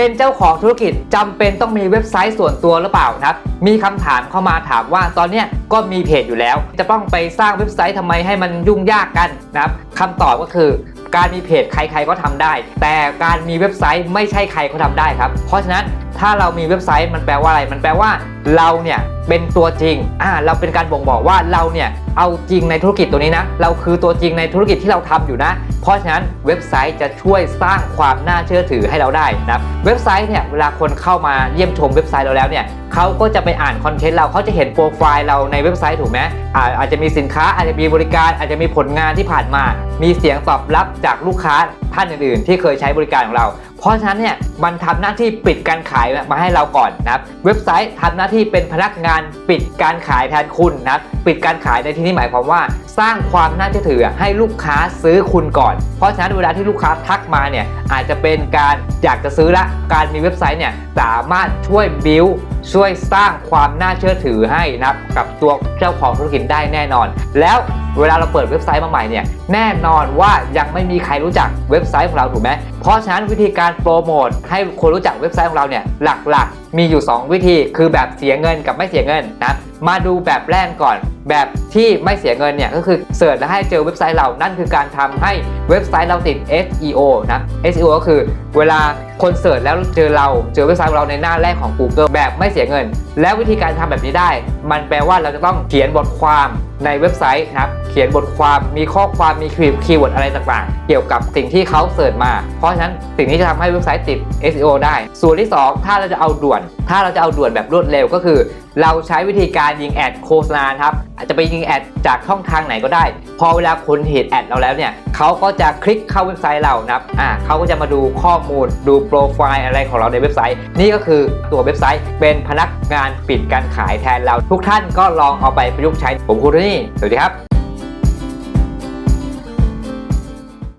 เป็นเจ้าของธุรกิจจำเป็นต้องมีเว็บไซต์ส่วนตัวหรือเปล่านะครับ มีคำถามเข้ามาถามว่าตอนเนี้ยก็มีเพจอยู่แล้ว จะต้องไปสร้างเว็บไซต์ทำไมให้มันยุ่งยากกันนะครับคำตอบก็คือการมีเพจใครๆก็ทำได้ แต่การมีเว็บไซต์ไม่ใช่ใครก็ทำได้ครับ เพราะฉะนั้นถ้าเรามีเว็บไซต์มันแปลว่าอะไร มันแปลว่าเราเนี่ยเป็นตัวจริง อ่า เราเป็นการบ่งบอกว่าเราเนี่ยเอาจริงในธุรกิจตัวนี้นะ เราคือตัวจริงในธุรกิจที่เราทำอยู่นะ เพราะฉะนั้นเว็บไซต์จะช่วยสร้างความน่าเชื่อถือให้เราได้นะเว็บไซต์เนี่ยเวลาคนเข้ามาเยี่ยมชมเว็บไซต์เราแล้วเนี่ยเขาก็จะไปอ่านคอนเทนต์เราเขาจะเห็นโปรไฟล์เราในเว็บไซต์ถูกไหมอาอาจจะมีสินค้าอาจจะมีบริการอาจจะมีผลงานที่ผ่านมา มีเสียงตอบรับจากลูกค้าท่านอื่นๆ ที่เคยใช้บริการของเรา เพราะฉะนั้นเนี่ยมันทำหน้าที่ปิดการขายมาให้เราก่อนนะครับเว็บไซต์ทำหน้าที่เป็นพนักงานปิดการขายแทนคุณนะปิดการขายในที่นี้หมายความว่า สร้างความน่าเชื่อถือให้ลูกค้าซื้อคุณก่อน เพราะฉะนั้นเวลาที่ลูกค้าทักมาเนี่ยอาจจะเป็นการอยากจะซื้อละการมีเว็บไซต์เนี่ยสามารถช่วยบิวช่วยสร้างความน่าเชื่อถือให้นะกับตัวเจ้าของธุรกิจได้แน่นอน แล้ว เวลาเราเปิดเว็บไซต์มาใหม่เนี่ยแน่นอนว่ายังไม่มีใครรู้จักเว็บไซต์ของเราถูกไหมเพราะฉะนั้นวิธีการโปรโมทให้คนรู้จักเว็บไซต์ของเราเนี่ยหลักๆ มีอยู่ 2 วิธีคือแบบเสียเงินกับไม่เสียเงินนะมาดูแบบแรกก่อน แบบที่ไม่เสียเงินเนี่ยก็คือเสิร์ชแล้วให้เจอเว็บไซต์เรา นั่นคือการทำให้เว็บไซต์เราติด SEO นะ SEO ก็คือเวลาคนเสิร์ชแล้วเจอเราเจอเว็บไซต์ของเราในหน้าแรกของ Google แบบไม่เสียเงิน แล้ววิธีการทำแบบนี้ได้ มันแปลว่าเราจะต้องเขียนบทความในเว็บไซต์นะครับเขียนบทความมีข้อความมีคีย์เวิร์ดอะไรต่างๆ เกี่ยวกับสิ่งที่เขาเสิร์ชมา เพราะฉะนั้นสิ่งนี้จะทำให้เว็บไซต์ติด SEO ได้ ส่วนที่ 2 ถ้าเราจะเอาด่วน ถ้าเราจะเอาด่วนแบบรวดเร็วก็คือ เราใช้วิธีการยิงแอดโฆษณาครับอาจจะไปยิงแอดจากช่องทางไหนก็ได้ พอเวลาคนเห็นแอดเราแล้วเนี่ยเขาก็จะคลิกเข้าเว็บไซต์เรานะครับอ่าเขาก็จะมาดูข้อมูลดูโปรไฟล์อะไรของเราในเว็บไซต์ นี่ก็คือตัวเว็บไซต์เป็นพนักงานปิดการขายแทนเรา ทุกท่านก็ลองเอาไปประยุกต์ใช้ผมครูโทนี่สวัสดีครับ